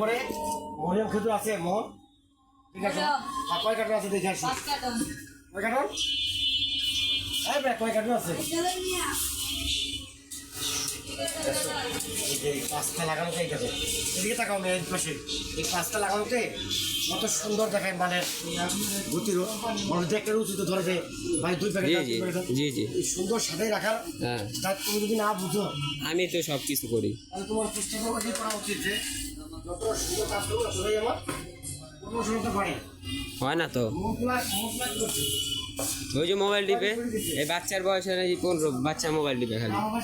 পরে মরিয়ম খেতু আছে মোহন। ঠিক আছে? কয় কার্টুন আছে দেখে আসি। কয় কার্টুন? কয় কার্টুন আছে? পাঁচটা লাগানো দেখো এদিকে তাকাও মেয়ে পাশে। এই পাঁচটা লাগানোতে কত সুন্দর দেখায় মানে গতির মানুষ দেখতে উচিত ধরে যে ভাই দুই প্যাকেট জি জি সুন্দর সাথে রাখার হ্যাঁ। তা তুমি যদি না বুঝো আমি তো সব কিছু করি। তাহলে তোমার পুস্তকটি করা উচিত যে যত সুন্দর কাজ করব ততই আমার হয় না। তো? ওই যে মোবাইল টিপে? এই বাচ্চার বয়সে নাকি পনেরো? বাচ্চা মোবাইল টিপে খালি। আমার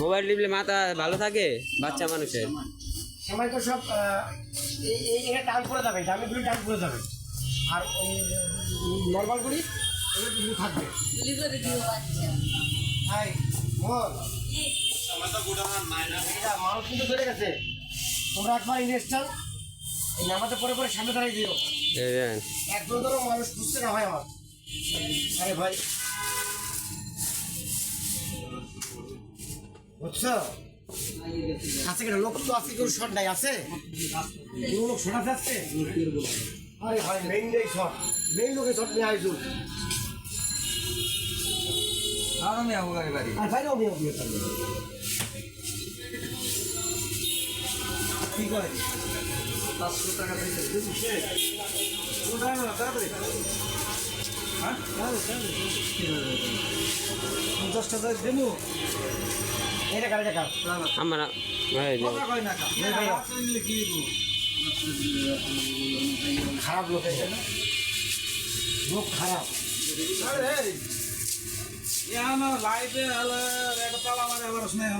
মোবাইল টিপলে মাথা ভালো থাকে? বাচ্চা মানুষের? সময় তো সব আহ, এই- এই এটা টান করে যাবে দামিগুলি টান করে যাবে। আর নর্মালগুলি এগুলো থাকবে। হাই মোহন মানুষ কিন্তু গেছে। তোমরা একবার ইনভেস্টার এই নামাতে পরে পরে সামনে দাঁড়িয়ে দিও। একজন ধরো মানুষ বুঝতে না হয় আমার। আরে ভাই। বুঝছ? আছে কেন? লোক তো আছে কেউ শট নাই আছে? কোনো লোক শট আছে আরে ভাই মেইন ডে শট মেইন লোকে শট নিয়ে আইসু আর বাইরেও নিয়ে দিয়ে থাকবে কি করে? পাঁচশো টাকা দিয়েছে বুঝছে পঞ্চাশ টাকা দেবো। আমার খারাপ লোক লোক খারাপ। লাইফে একটা তালা মারে আবার স্নেহ